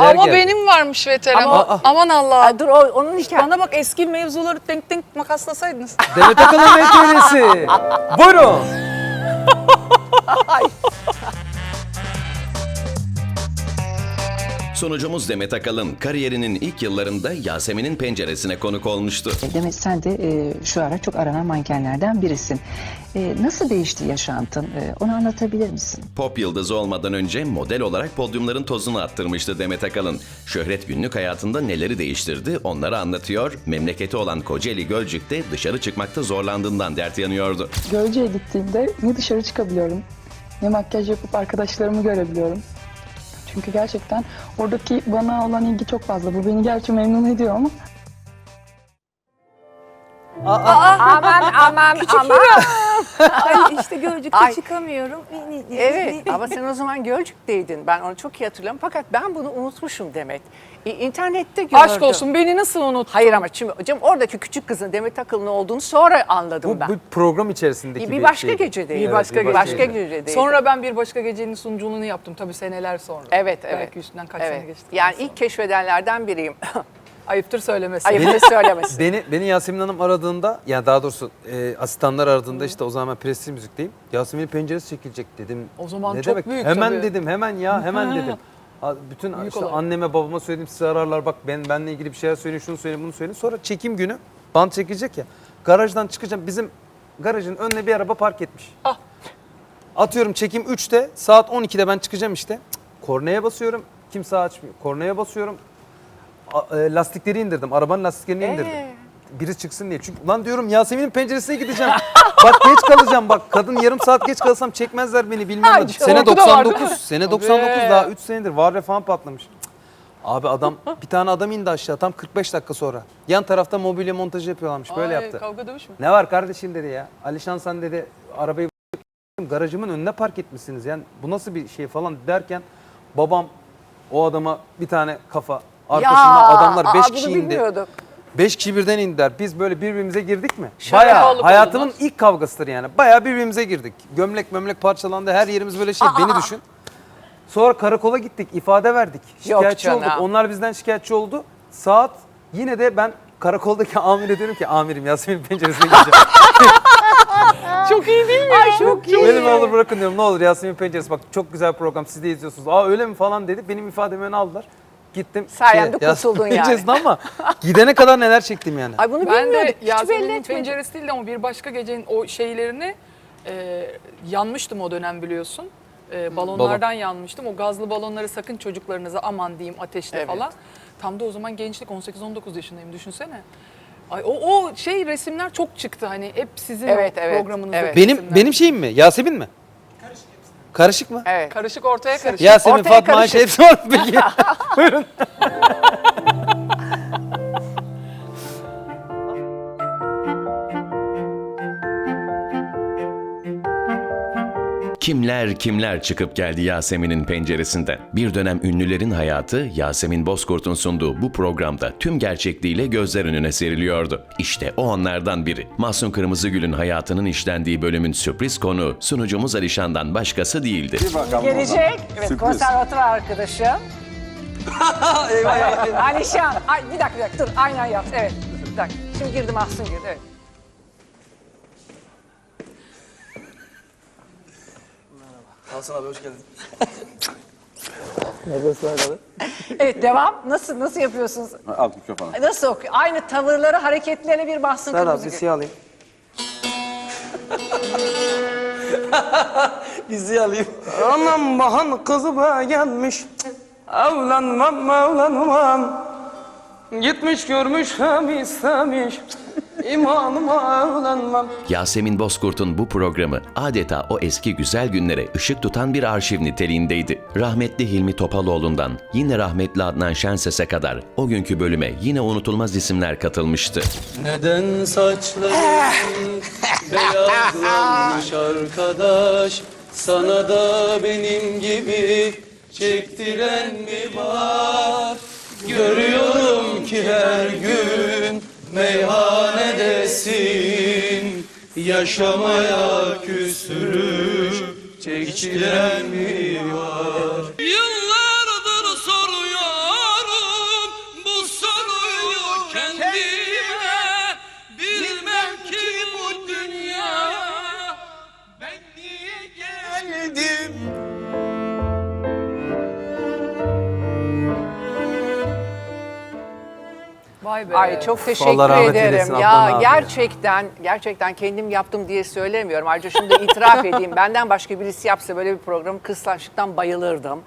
Ama geldi. benim varmış veteran. Ama- Aman Allah. Dur o, onun hikayesi. Bana bak eski mevzuları denk denk makaslasaydınız. Demet Akalın meselesi. Buyurun. Sunucumuz Demet Akalın kariyerinin ilk yıllarında Yasemin'in penceresine konuk olmuştu. Demet sen de e, şu ara çok aranan mankenlerden birisin. E, nasıl değişti yaşantın? E, onu anlatabilir misin? Pop yıldızı olmadan önce model olarak podyumların tozunu attırmıştı Demet Akalın. Şöhret günlük hayatında neleri değiştirdi onları anlatıyor. Memleketi olan Kocaeli Gölcük'te dışarı çıkmakta zorlandığından dert yanıyordu. Gölce'ye gittiğimde ne dışarı çıkabiliyorum ne makyaj yapıp arkadaşlarımı görebiliyorum. Çünkü gerçekten oradaki bana olan ilgi çok fazla. Bu beni gerçi memnun ediyor ama Aman aman aman. Ay işte Gölcük'te Ay. çıkamıyorum. Evet ama sen o zaman Gölcük'teydin. Ben onu çok iyi hatırlıyorum. Fakat ben bunu unutmuşum Demet. İ- İnternette gördüm. Aşk olsun beni nasıl unuttun? Hayır ama şimdi hocam oradaki küçük kızın Demet Akalın olduğunu sonra anladım Bu, ben. bu program içerisindeki bir başka şeydi. gecedeydi. Bir başka bir gece. başka gecedeydi. Sonra ben bir başka gecenin sunuculuğunu yaptım tabii seneler sonra. Evet evet. Belki üstünden kaç sene evet. geçti. Yani ilk keşfedenlerden biriyim. Ayıptır söylemesi. Ayıp da söylemesin. Beni, beni Yasemin Hanım aradığında, yani daha doğrusu e, asistanlar aradığında işte o zaman ben prestij müzikteyim. Yasemin'in penceresi çekilecek dedim. O zaman ne çok demek? büyük Hemen tabii. dedim, hemen ya, hemen dedim. A- Bütün Büyük işte olay. anneme babama söyledim size ararlar bak ben benle ilgili bir şeyler söyleyin şunu söyleyin bunu söyleyin. Sonra çekim günü bant çekilecek ya. Garajdan çıkacağım bizim garajın önüne bir araba park etmiş. Ah. Atıyorum çekim 3'te saat 12'de ben çıkacağım işte. Cık, Kornaya basıyorum kimse açmıyor. Kornaya basıyorum. E, lastikleri indirdim. Arabanın lastiklerini indirdim. Ee? Biri çıksın diye. Çünkü lan diyorum Yasemin'in penceresine gideceğim. bak geç kalacağım bak. Kadın yarım saat geç kalsam çekmezler beni bilmem ne. Sene korku da var, değil mi? 99. Sene 99 Tabii. daha 3 senedir. Var ve falan patlamış. Cık. Abi adam bir tane adam indi aşağı tam 45 dakika sonra. Yan tarafta mobilya montajı yapıyorlarmış. Böyle Ay, yaptı. Kavga dövüş mü? Ne var kardeşim dedi ya. Alişan sen dedi arabayı garajımın önüne park etmişsiniz. Yani bu nasıl bir şey falan derken babam o adama bir tane kafa arkasında adamlar aa, 5 bunu kişi indi. bilmiyordum. 5 kişi birden indiler. Biz böyle birbirimize girdik mi? Şöyle Bayağı olduk hayatımın olmaz. ilk kavgasıdır yani. Bayağı birbirimize girdik. Gömlek mömlek parçalandı. Her yerimiz böyle şey. Beni düşün. Sonra karakola gittik. ifade verdik. Şikayetçi canım. olduk. Onlar bizden şikayetçi oldu. Saat yine de ben karakoldaki amire diyorum ki amirim Yasemin penceresine gireceğim. Çok iyi değil mi? Ay çok iyi. Beni ne olur bırakın diyorum. Ne olur Yasemin penceresi bak çok güzel program siz de izliyorsunuz. Aa öyle mi falan dedi. Benim ifademi öne aldılar. Gittim. Sayende Yasemin kurtuldun yani. ama gidene kadar neler çektim yani. Ay bunu Ben bilmiyorduk. de Hiç belli penceresi değil de ama bir başka gecenin o şeylerini e, yanmıştım o dönem biliyorsun. E, balonlardan yanmıştım. O gazlı balonları sakın çocuklarınıza aman diyeyim ateşle Evet. falan. Tam da o zaman gençlik 18-19 yaşındayım düşünsene. Ay o, o şey resimler çok çıktı hani hep sizin Evet, evet, programınızda. evet. Benim benim şeyim mi? Yasemin mi? Karışık Karışık mı? Evet. Karışık ortaya karışık. Yasemin, Ortaya Fatma, karışık. Ayşe hepsi var mı peki? Buyurun. Kimler kimler çıkıp geldi Yasemin'in penceresinden. Bir dönem ünlülerin hayatı Yasemin Bozkurt'un sunduğu bu programda tüm gerçekliğiyle gözler önüne seriliyordu. İşte o anlardan biri. Mahsun Kırmızıgül'ün hayatının işlendiği bölümün sürpriz konu sunucumuz Alişan'dan başkası değildi. Gelecek. Evet, konservatuvar arkadaşım. Alişan. Ay, bir dakika, bir dakika. Dur, aynen yap. Evet. Bir dakika. Şimdi girdi Mahsun girdi. Evet. Hasan abi hoş geldin. Evet, devam. Nasıl nasıl yapıyorsunuz? Al mikrofonu. Nasıl okuyor? Aynı tavırları, hareketleri bir Mahsun Serhat bir Kırmızıgül. siyah alayım. bir siyah alayım. Anam bahan kızı be gelmiş. Evlenmem evlenmem. Gitmiş görmüş hem istemiş. İmanıma evlenmem. Yasemin Bozkurt'un bu programı adeta o eski güzel günlere ışık tutan bir arşiv niteliğindeydi. Rahmetli Hilmi Topaloğlu'ndan yine rahmetli Adnan Şenses'e kadar o günkü bölüme yine unutulmaz isimler katılmıştı. Neden saçların beyazlanmış arkadaş Sana da benim gibi çektiren mi var Görüyorum ki her gün meyhanedesin. Yaşamaya küsürüp çektiren mi var Ay çok Allah teşekkür rahmet ederim. eylesin Ya abi. gerçekten gerçekten kendim yaptım diye söylemiyorum. Ayrıca da itiraf edeyim. Benden başka birisi yapsa böyle bir programı kıskançlıktan bayılırdım.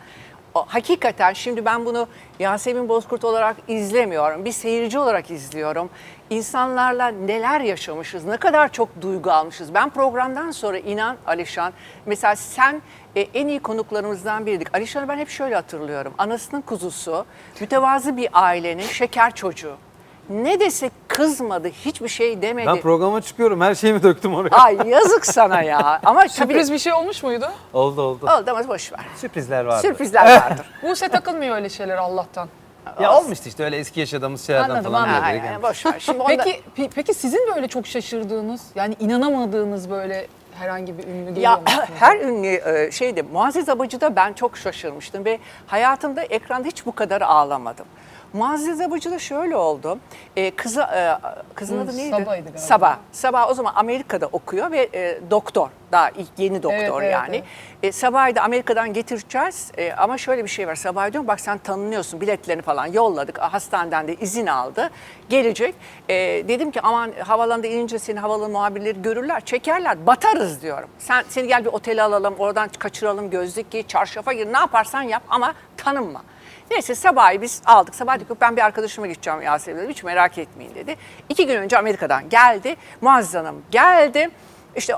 O, hakikaten şimdi ben bunu Yasemin Bozkurt olarak izlemiyorum. Bir seyirci olarak izliyorum. İnsanlarla neler yaşamışız, ne kadar çok duygu almışız. Ben programdan sonra inan Alişan, mesela sen e, en iyi konuklarımızdan biriydik. Alişan'ı ben hep şöyle hatırlıyorum. Anasının kuzusu, mütevazı bir ailenin şeker çocuğu. Ne desek kızmadı, hiçbir şey demedi. Ben programa çıkıyorum. Her şeyimi döktüm oraya. Ay yazık sana ya. Ama tabii Sürpriz bir şey olmuş muydu? Oldu oldu. oldu ama boş ver. Sürprizler vardı. Sürprizler vardır. Buse takılmıyor öyle şeyler Allah'tan. Ya olmuştu işte öyle eski yaşadığımız şeylerden Anladım, falan. anladım. böyle Ha, gelmiş. boş ver. Şimdi onda- Peki pe- peki sizin böyle çok şaşırdığınız yani inanamadığınız böyle herhangi bir ünlü geliyor Ya mu? her ünlü e, şeyde Muazzez Abıcı'da ben çok şaşırmıştım ve hayatımda ekranda hiç bu kadar ağlamadım. Muazzez Abıcı'da şöyle oldu. E, kızı, e, kızın Hı, adı neydi? Sabah'ydı galiba. Sabah. Sabah o zaman Amerika'da okuyor ve e, doktor. Daha ilk yeni doktor Evet, evet, yani. evet. E, Sabah'ı da Amerika'dan getireceğiz E, ama şöyle bir şey var. Sabah diyorum bak sen tanınıyorsun biletlerini falan yolladık. Hastaneden de izin aldı. Gelecek. E, dedim ki aman havalanda inince seni havalı muhabirleri görürler çekerler batarız diyorum. Sen Seni gel bir otele alalım oradan kaçıralım gözlük giy çarşafa gir ne yaparsan yap ama tanınma. Neyse sabahı biz aldık. Sabah dedik ben bir arkadaşıma gideceğim Yasemin dedim. Hiç merak etmeyin dedi. İki gün önce Amerika'dan geldi. Muazzez Hanım geldi. İşte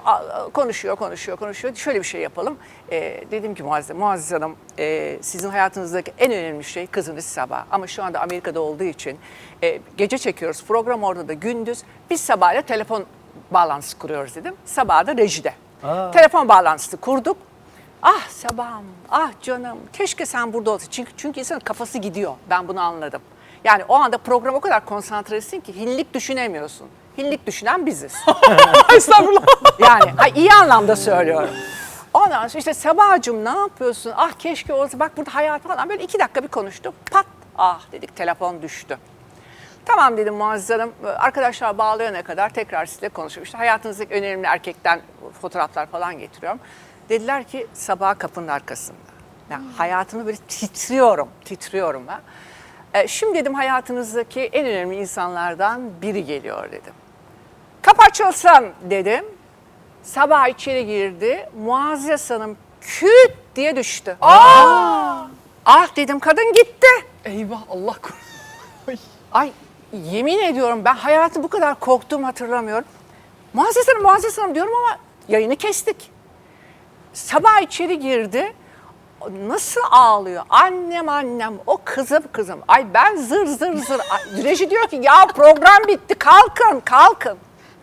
konuşuyor, konuşuyor, konuşuyor. Şöyle bir şey yapalım. Ee, dedim ki Muazzez, Muazzez Hanım e, sizin hayatınızdaki en önemli şey kızınız Sabah. Ama şu anda Amerika'da olduğu için e, gece çekiyoruz. Program orada da gündüz. Biz sabahla telefon bağlantısı kuruyoruz dedim. Sabah da rejide. Telefon bağlantısı kurduk. Ah sabahım, ah canım keşke sen burada olsaydın. Çünkü, çünkü insanın kafası gidiyor. Ben bunu anladım. Yani o anda program o kadar konsantresin ki hinlik düşünemiyorsun. Hinlik düşünen biziz. Estağfurullah. Yani ha, iyi anlamda söylüyorum. Ondan sonra işte Sabahcığım ne yapıyorsun? Ah keşke olsa bak burada hayat falan. Böyle iki dakika bir konuştuk. Pat ah dedik telefon düştü. Tamam dedim Muazzez Hanım. Arkadaşlar bağlayana kadar tekrar sizinle konuşuyorum. İşte hayatınızdaki önemli erkekten fotoğraflar falan getiriyorum. Dediler ki sabah kapının arkasında. Yani hayatımı böyle titriyorum, titriyorum ben. E, şimdi dedim hayatınızdaki en önemli insanlardan biri geliyor dedim. Kapı açılsın dedim. Sabah içeri girdi. Muazzez Hanım küt diye düştü. Aa! Ah dedim kadın gitti. Eyvah Allah korusun. Ay. Ay yemin ediyorum ben hayatı bu kadar korktuğumu hatırlamıyorum. Muazzez Hanım, Muazzez Hanım diyorum ama yayını kestik. Sabah içeri girdi. Nasıl ağlıyor? Annem annem, o kızım kızım. Ay ben zır zır zır. Reji diyor ki ya program bitti kalkın kalkın.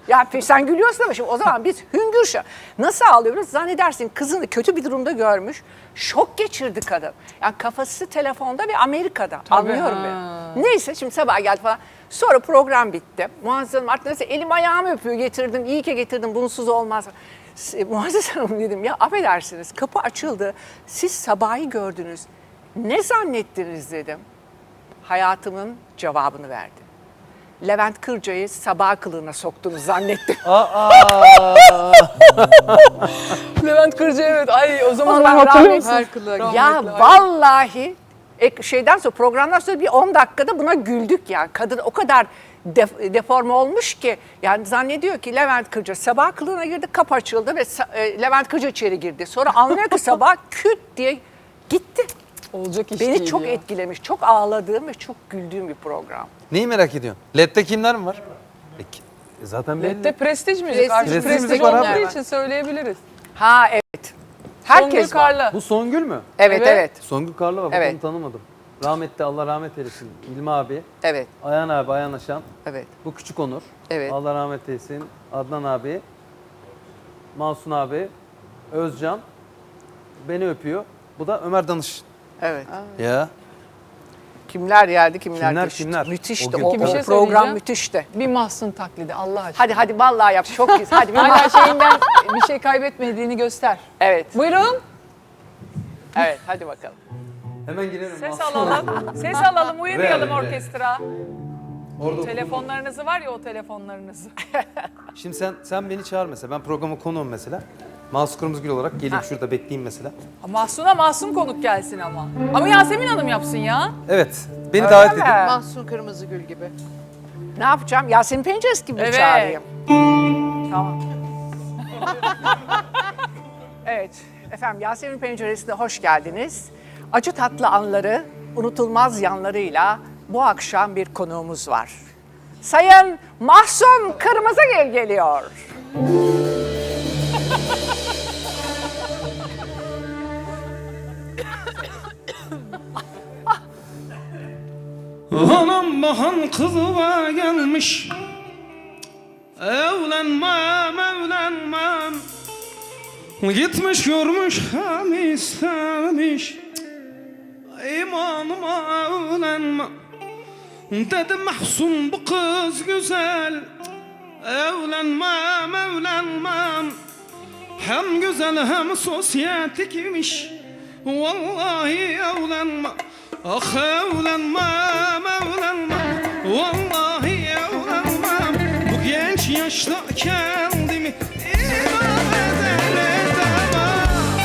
Ya sen gülüyorsun ama şimdi o zaman biz hüngür şa- Nasıl ağlıyoruz? Zannedersin kızını kötü bir durumda görmüş. Şok geçirdi kadın. Yani kafası telefonda ve Amerika'da. Anlıyorum ha. ben. Neyse şimdi sabah geldi falan. Sonra program bitti. Muazzez Hanım artık neyse elim ayağımı öpüyor getirdin. iyi ki getirdin bunsuz olmaz. S- Muazzez Hanım dedim ya affedersiniz kapı açıldı. Siz sabahı gördünüz. Ne zannettiniz dedim. Hayatımın cevabını verdi. Levent Kırca'yı sabah kılığına soktunuz zannettim. Levent Kırcı evet. Ay o zaman Allah ben kılığa Ya rahmetli, ay. vallahi e, şeyden sonra programdan sonra bir 10 dakikada buna güldük yani. Kadın o kadar def- deforme olmuş ki yani zannediyor ki Levent Kırca sabah kılığına girdi kapı açıldı ve e, Levent Kırca içeri girdi. Sonra anlıyor ki sabah küt diye gitti. Olacak iş Beni değil çok ya. etkilemiş. Çok ağladığım ve çok güldüğüm bir program. Neyi merak ediyorsun? LED'de kimler mi var? E, e, zaten belli. Led'de prestij müzik. Prestij Artık müzik prestij var olmadığı abi. için söyleyebiliriz. Ha evet. Songül Herkes var. Karlı. Bu Songül mü? Evet Evet. evet. Songül Karlı var. Evet. Evet. tanımadım. Rahmetli Allah rahmet eylesin. İlmi abi, Evet. Ayhan abi, Ayhan Aşan. Evet. Bu Küçük Onur. Evet. Allah rahmet eylesin. Adnan abi, Mansun abi, Özcan. Beni öpüyor. Bu da Ömer Danış. Evet. Ya. Kimler geldi kimler, Kimler, geçti. kimler? Müthişti. O gün- O, Peki bir o şey program söyleyeceğim. müthişti. Bir mahsun taklidi Allah aşkına. Hadi hadi vallahi yap. Çok güzel. Hadi bir Hala şeyinden bir şey kaybetmediğini göster. Evet. Buyurun. Evet hadi bakalım. Hemen girelim. Ses Mahsun. alalım. Ses alalım. Uyumayalım Ver, ver. orkestra. Orada Telefonlarınızı var ya o telefonlarınızı. Şimdi sen sen beni çağır mesela. Ben programa konuğum mesela. Mahsun Kırmızıgül olarak geleyim şurada bekleyeyim mesela. Mahsun'a Mahsun konuk gelsin ama. Ama Yasemin Hanım yapsın ya. Evet. Beni davet edin. mi? Mahsun Kırmızıgül gibi. Ne yapacağım? Yasemin Penceresi gibi mi Evet. çağırayım? Tamam. evet. Efendim Yasemin Penceresi'ne hoş geldiniz. Acı tatlı anları, unutulmaz yanlarıyla bu akşam bir konuğumuz var. Sayın Mahsun Kırmızıgil geliyor. Anam bahan kızıva gelmiş. Evlenmem evlenmem Gitmiş görmüş hem istemiş İmanıma evlenmem Dedim mahzun bu kız güzel. Evlenmem evlenmem Hem güzel hem sosyetikmiş Vallahi evlenmem Ah evlenmem evlenmem Vallahi evlenmem Bu genç yaştayken